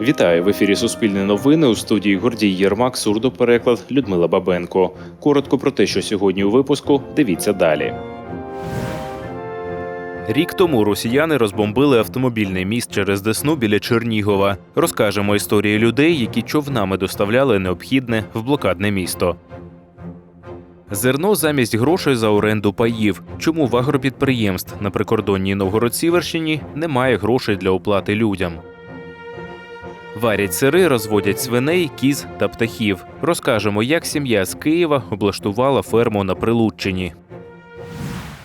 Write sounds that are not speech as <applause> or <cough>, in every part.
Вітаю в ефірі Суспільне новини у студії Гордій Єрмак, сурдопереклад Людмила Бабенко. Коротко про те, що сьогодні у випуску. Дивіться далі. Рік тому росіяни розбомбили автомобільний міст через Десну біля Чернігова. Розкажемо історії людей, які човнами доставляли необхідне в блокадне місто. Зерно замість грошей за оренду паїв. Чому в агропідприємств на прикордонній Новгород-Сіверщині немає грошей для оплати людям? Варять сири, розводять свиней, кіз та птахів. Розкажемо, як сім'я з Києва облаштувала ферму на Прилуччині.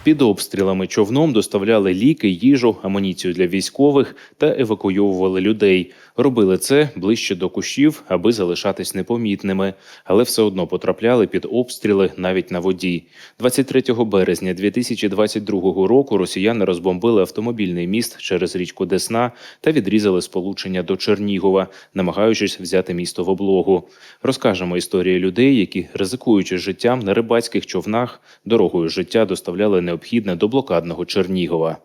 Під обстрілами човном доставляли ліки, їжу, амуніцію для військових та евакуйовували людей. Робили це ближче до кущів, аби залишатись непомітними, але все одно потрапляли під обстріли навіть на воді. 23 березня 2022 року росіяни розбомбили автомобільний міст через річку Десна та відрізали сполучення до Чернігова, намагаючись взяти місто в облогу. Розкажемо історії людей, які, ризикуючи життям на рибацьких човнах, дорогою життя доставляли необхідне до блокадного Чернігова.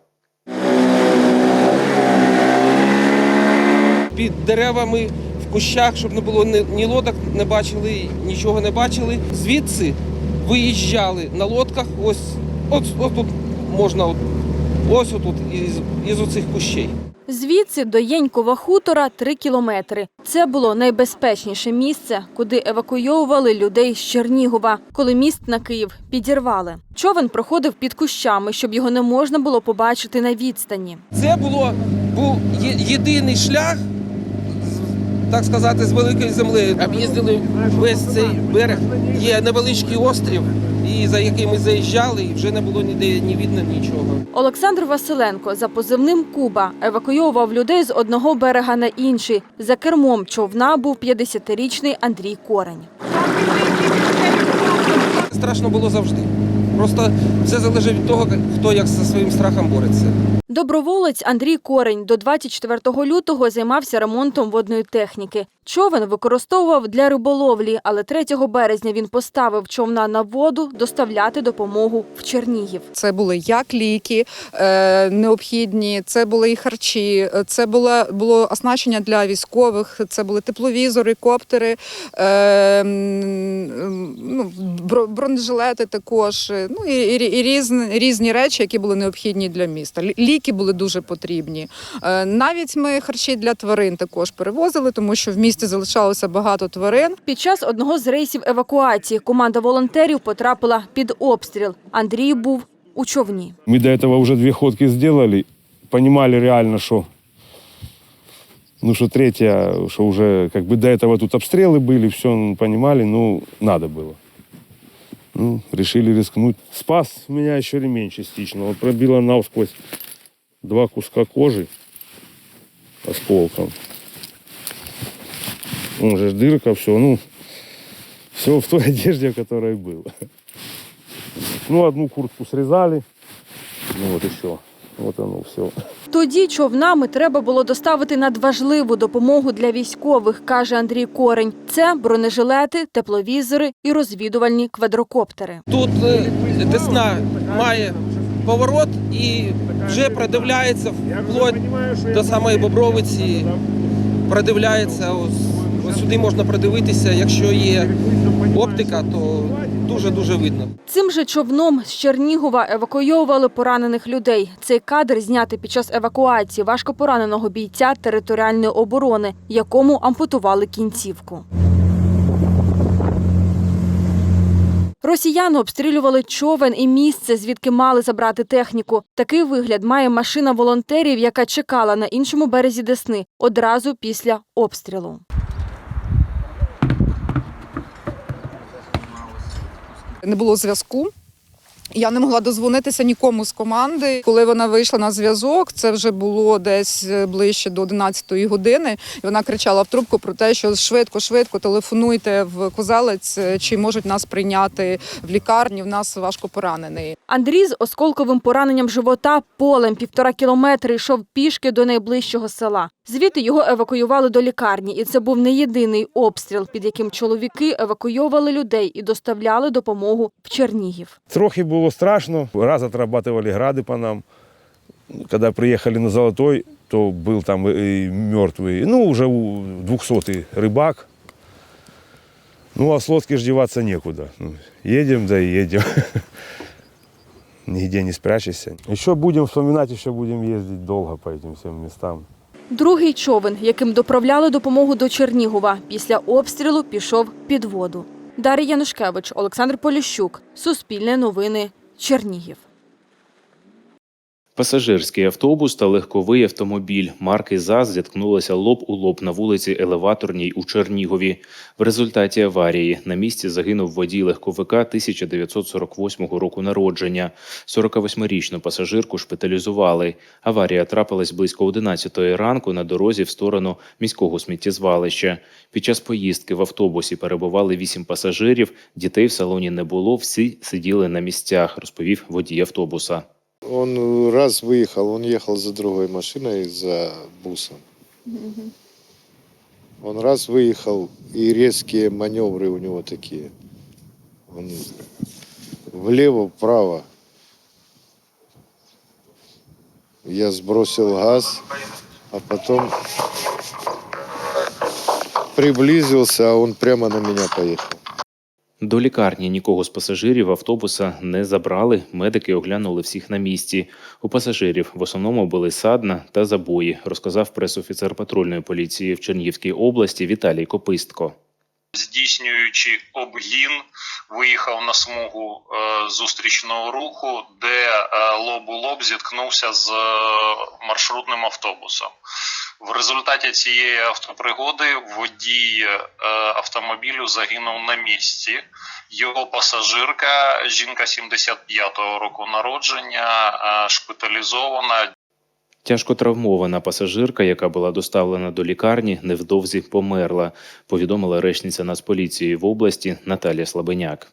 Під деревами в кущах, щоб не було ні, лодок, не бачили, нічого не бачили. Звідси виїжджали на лодках. Ось, от, от тут можна, от, ось отут із, із оцих кущей. Звідси до Єнькова хутора три кілометри. Це було найбезпечніше місце, куди евакуйовували людей з Чернігова, коли міст на Київ підірвали. Човен проходив під кущами, щоб його не можна було побачити на відстані. Це було був єдиний шлях, так сказати, з великої землею. Об'їздили весь цей берег. Є невеличкий острів, і за який ми заїжджали, і вже не було ніде ні видно нічого. Олександр Василенко за позивним Куба евакуйовував людей з одного берега на інший. За кермом човна був 50-річний Андрій Корень. Страшно було завжди. Просто все залежить від того, хто як зі своїм страхом бореться. Доброволець Андрій Корень до 24 лютого займався ремонтом водної техніки. Човен використовував для риболовлі, але 3 березня він поставив човна на воду доставляти допомогу в Чернігів. Це були як ліки е, необхідні, це були і харчі, е, це було, було оснащення для військових, це були тепловізори, коптери, е, ну, бронежилети також, е, ну і, і, і різні, різні речі, які були необхідні для міста. Лі- Ліки були дуже потрібні. Е, навіть ми харчі для тварин також перевозили, тому що в місті залишалося багато тварин. Під час одного з рейсів евакуації команда волонтерів потрапила під обстріл. Андрій був у човні. Мы до этого уже две ходки сделали, понимали реально, что ну что третья, что уже как бы до этого тут обстрелы были, все понимали, ну надо было. Ну, решили рискнуть. Спас меня еще ремень частично. Вот пробило насквозь два куска кожи осколком. Он же дырка, все, ну, все в той <laughs> одежде, в которой был. Ну, одну куртку срезали, ну вот еще. Вот оно все. Тоді човнами треба було доставити надважливу допомогу для військових, каже Андрій Корень. Це бронежилети, тепловізори і розвідувальні квадрокоптери. Тут е, Десна має поворот і вже продивляється вплоть до самої Бобровиці. Продивляється, ось, ось сюди можна продивитися. Якщо є оптика, то дуже-дуже видно. Цим же човном з Чернігова евакуйовували поранених людей. Цей кадр знятий під час евакуації важкопораненого бійця територіальної оборони, якому ампутували кінцівку. Росіяни обстрілювали човен і місце, звідки мали забрати техніку. Такий вигляд має машина волонтерів, яка чекала на іншому березі Десни одразу після обстрілу. Не було зв'язку. Я не могла дозвонитися нікому з команди. Коли вона вийшла на зв'язок, це вже було десь е, ближче до 11-ї години. І вона кричала в трубку про те, що швидко, швидко телефонуйте в Козелець, е, чи можуть нас прийняти в лікарні. В нас важко поранений. Андрій з осколковим пораненням живота полем півтора кілометри йшов пішки до найближчого села. Звідти його евакуювали до лікарні, і це був не єдиний обстріл, під яким чоловіки евакуйовували людей і доставляли допомогу в Чернігів. Трохи було страшно. Раз отрабатывали гради по нам. когда приехали на Золотой, то был там и мертвый, ну, уже двухсотый рыбак. Ну, а с лодки ж деваться некуда. Ну, Едем, да и едем. <laughs> Нигде не спрячешься. Еще будем вспоминать, еще будем ездить долго по этим всем местам. Другий човен, яким доправляли допомогу до Чернігова, після обстрілу пішов під воду. Дар'я Янушкевич, Олександр Поліщук. Суспільне новини. Чернігів. Пасажирський автобус та легковий автомобіль марки ЗАЗ зіткнулися лоб у лоб на вулиці Елеваторній у Чернігові. В результаті аварії на місці загинув водій легковика 1948 року народження. 48-річну пасажирку шпиталізували. Аварія трапилась близько 11 ранку на дорозі в сторону міського сміттєзвалища. Під час поїздки в автобусі перебували вісім пасажирів. Дітей в салоні не було. Всі сиділи на місцях, розповів водій автобуса. Он раз выехал, он ехал за другой машиной, за бусом. Он раз выехал, и резкие маневры у него такие. Он влево, вправо. Я сбросил газ, а потом приблизился, а он прямо на меня поехал. До лікарні нікого з пасажирів автобуса не забрали. Медики оглянули всіх на місці. У пасажирів в основному були садна та забої, розказав пресофіцер патрульної поліції в Чернігівській області Віталій Копистко. здійснюючи обгін, виїхав на смугу е, зустрічного руху, де е, лоб у лоб зіткнувся з е, маршрутним автобусом. В результаті цієї автопригоди водій е, автомобілю загинув на місці. Його пасажирка, жінка 75-го року народження, е, шпиталізована. Тяжко травмована пасажирка, яка була доставлена до лікарні, невдовзі померла, повідомила речниця Нацполіції в області Наталія Слабеняк.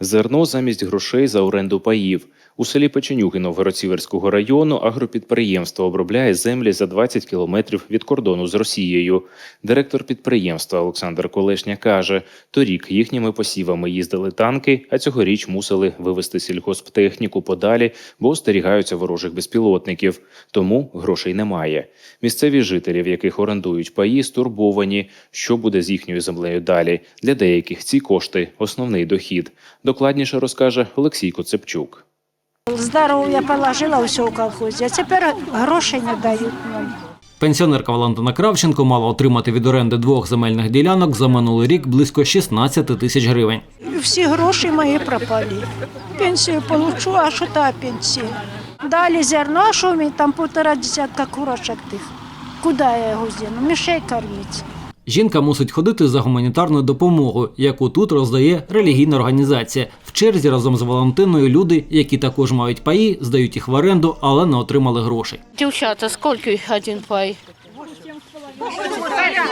Зерно замість грошей за оренду паїв. У селі Печенюги Новгород-Сіверського району агропідприємство обробляє землі за 20 кілометрів від кордону з Росією. Директор підприємства Олександр Колешня каже: торік їхніми посівами їздили танки, а цьогоріч мусили вивезти сільгосптехніку подалі, бо остерігаються ворожих безпілотників. Тому грошей немає. Місцеві жителі, в яких орендують паї, стурбовані, що буде з їхньою землею далі. Для деяких ці кошти основний дохід. Докладніше розкаже Олексій Коцепчук. Здорово, я положила все у колхозі, а тепер грошей не дають нам. Пенсіонерка Валентина Кравченко мала отримати від оренди двох земельних ділянок за минулий рік близько 16 тисяч гривень. Всі гроші мої пропали. Пенсію получу, а що та пенсія? Далі зерно, а що мені там півтора десятка курочок тих. Куди я його зіну? Мішей кормити. Жінка мусить ходити за гуманітарною допомогою, яку тут роздає релігійна організація. В черзі разом з Валентиною люди, які також мають паї, здають їх в оренду, але не отримали грошей. Дівчата, скільки один пай?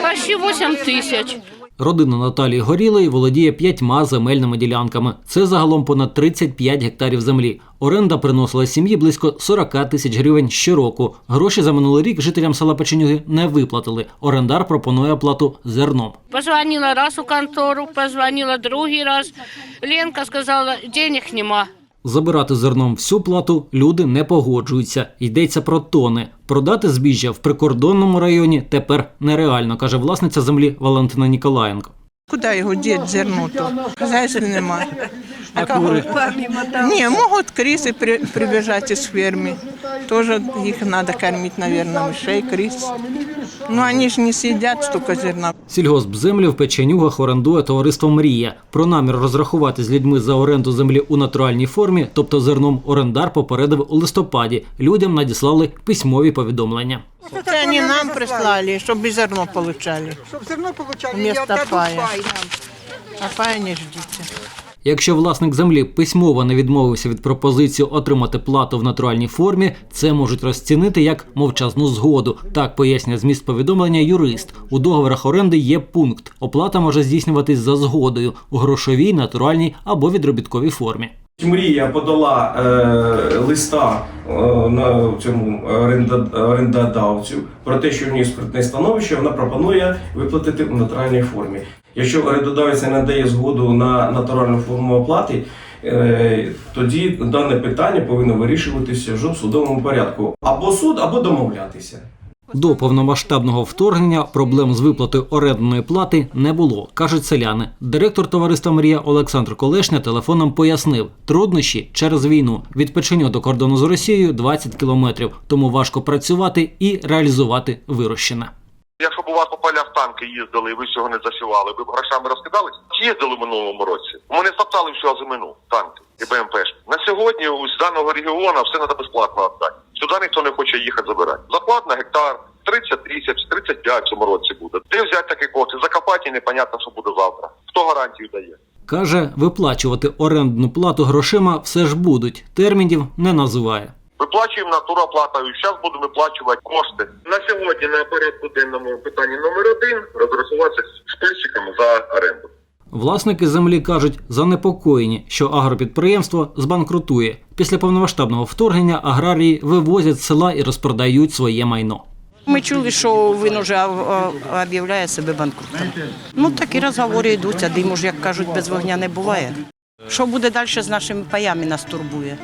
Почти 8 тисяч. Родина Наталії Горілої володіє п'ятьма земельними ділянками. Це загалом понад 35 гектарів землі. Оренда приносила сім'ї близько 40 тисяч гривень щороку. Гроші за минулий рік жителям села Печенюги не виплатили. Орендар пропонує оплату зерном. Позвонила раз у контору, позвонила другий раз. Ленка сказала, денег нема. Забирати зерном всю плату люди не погоджуються. Йдеться про тони. Продати збіжжя в прикордонному районі тепер нереально, каже власниця землі Валентина Ніколаєнко. Куди його діти зерно то? Хазяйства немає. А кури? Ні, можуть криси при, прибіжати з ферми. Тоже їх треба кормити, мабуть, мишей, крис. Ну, вони ж не сидять стільки зерна. Сільгоспземлі в печенюгах орендує товариство Мрія. Про намір розрахувати з людьми за оренду землі у натуральній формі, тобто зерном орендар попередив у листопаді. Людям надіслали письмові повідомлення. Це вони нам прислали, щоб і зерно отримали. Щоб зерно получали. Вместо дадуть пай нам. А пая не ждіть. Якщо власник землі письмово не відмовився від пропозиції отримати плату в натуральній формі, це можуть розцінити як мовчазну згоду. Так пояснює зміст повідомлення юрист. У договорах оренди є пункт. Оплата може здійснюватись за згодою у грошовій, натуральній або відробітковій формі. Мрія подала е, листа е, на цьому орендодавцю про те, що в ній спиртне становище, вона пропонує виплатити у натуральній формі. Якщо орендодавець не надає згоду на натуральну форму оплати, е, тоді дане питання повинно вирішуватися вже в судовому порядку. Або суд, або домовлятися. До повномасштабного вторгнення проблем з виплатою орендної плати не було, кажуть селяни. Директор товариства Мрія Олександр Колешня телефоном пояснив, труднощі через війну від печеню до кордону з Росією 20 кілометрів, тому важко працювати і реалізувати вирощене. Якщо б у вас по полях танки їздили і ви всього не засівали, ви б грошами розкидались? Їздили в минулому році? Вони стоптали всю озимину, танки і БМП. На сьогодні з даного регіону все треба безплатно віддати. Сюди ніхто не хоче їхати забирати. Заплат на гектар 30 тисяч, 35 в цьому році буде. Де взяти такі кошти? Закопати і непонятно, що буде завтра. Хто гарантію дає? Каже, виплачувати орендну плату грошима все ж будуть. Термінів не називає. Виплачуємо натуроплатою. Зараз будемо виплачувати кошти. На сьогодні на порядку денному питанні номер один розрахуватися з пильщиками за оренду. Власники землі кажуть, занепокоєні, що агропідприємство збанкрутує. Після повномасштабного вторгнення аграрії вивозять з села і розпродають своє майно. Ми чули, що він вже об'являє себе банкрутом. Ну такі розговори йдуть, а ж, як кажуть, без вогня не буває. Що буде далі з нашими паями, нас турбує.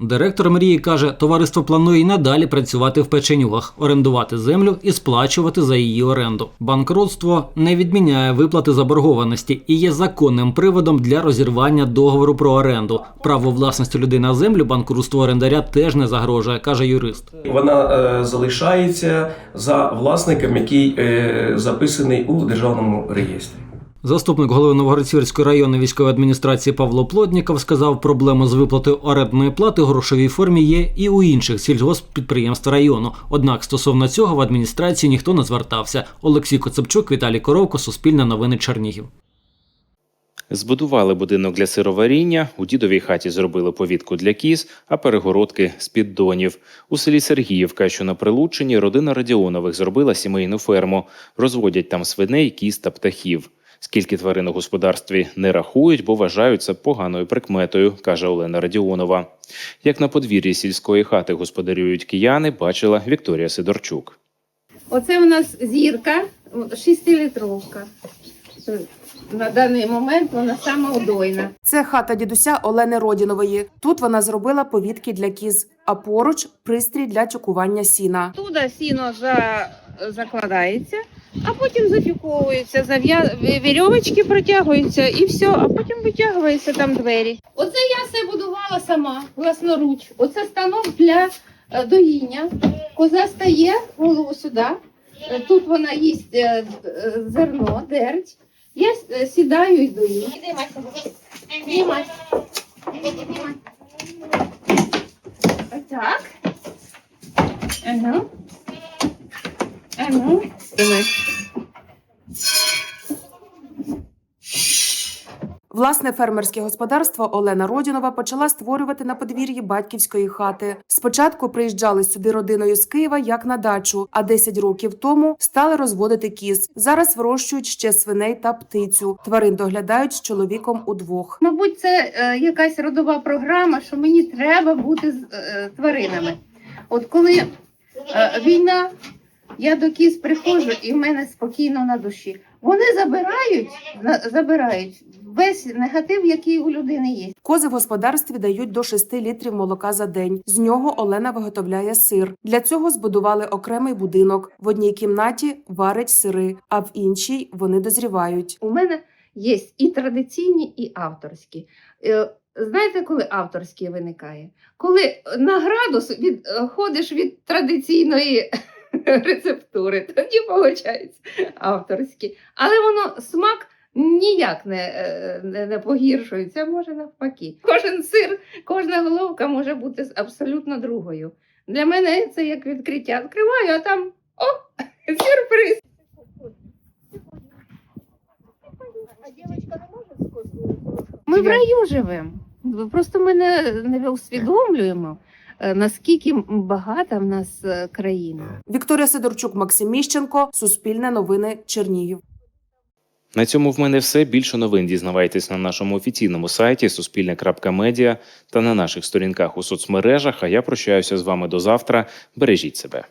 Директор мрії каже, товариство планує й надалі працювати в печенюгах, орендувати землю і сплачувати за її оренду. Банкрутство не відміняє виплати заборгованості і є законним приводом для розірвання договору про оренду. Право власності людини на землю банкрутство орендаря теж не загрожує, каже юрист. Вона е, залишається за власником, який е, записаний у державному реєстрі. Заступник голови Новгородцівської районної військової адміністрації Павло Плотніков сказав, проблему з виплатою орендної плати у грошовій формі є і у інших сільгосппідприємств району. Однак стосовно цього в адміністрації ніхто не звертався. Олексій Коцепчук, Віталій Коровко, Суспільне новини Чернігів. Збудували будинок для сироваріння, у дідовій хаті зробили повітку для кіз, а перегородки з піддонів. У селі Сергіївка, що на Прилуччині, родина Радіонових зробила сімейну ферму. Розводять там свиней, кіз та птахів. Скільки тварин у господарстві не рахують, бо вважають це поганою прикметою, каже Олена Радіонова. Як на подвір'ї сільської хати господарюють кияни, бачила Вікторія Сидорчук. Оце у нас зірка, 6-літровка. На даний момент вона сама удойна. Це хата дідуся Олени Родінової. Тут вона зробила повітки для кіз, а поруч пристрій для чукування сіна. Туди сіно за... закладається, а потім зафіковується, зав'я... вірьовочки протягуються і все, а потім витягуються там двері. Оце я все будувала сама, власноруч. Оце станок для е, доїння. Коза стає голову сюди. Е, Тут вона їсть е, е, зерно, дерть. Я е, сідаю і дою. Піднімай. Піднімай. Так. Ага. Ага. Давай. Власне фермерське господарство Олена Родінова почала створювати на подвір'ї батьківської хати. Спочатку приїжджали сюди родиною з Києва як на дачу, а 10 років тому стали розводити кіз. Зараз вирощують ще свиней та птицю. Тварин доглядають з чоловіком удвох. Мабуть, це е, якась родова програма, що мені треба бути з е, тваринами. От коли е, війна, я до кіз приходжу і в мене спокійно на душі. Вони забирають, забирають весь негатив, який у людини є. Кози в господарстві дають до 6 літрів молока за день. З нього Олена виготовляє сир. Для цього збудували окремий будинок. В одній кімнаті варить сири, а в іншій вони дозрівають. У мене є і традиційні, і авторські. Е, Знаєте, коли авторські виникає? Коли на градус від, е, ходиш від традиційної <laughs> рецептури, тоді виходить авторські. Але воно смак ніяк не, е, не, не погіршується, може навпаки. Кожен сир, кожна головка може бути абсолютно другою. Для мене це як відкриття. Відкриваю, а там о, <laughs> сюрприз. Ми в раю живемо. Просто ми не, не усвідомлюємо, наскільки багата в нас е, країна. Вікторія Сидорчук, Максим Міщенко, Суспільне новини, Чернігів. На цьому в мене все. Більше новин дізнавайтесь на нашому офіційному сайті суспільне.медіа та на наших сторінках у соцмережах. А я прощаюся з вами до завтра. Бережіть себе.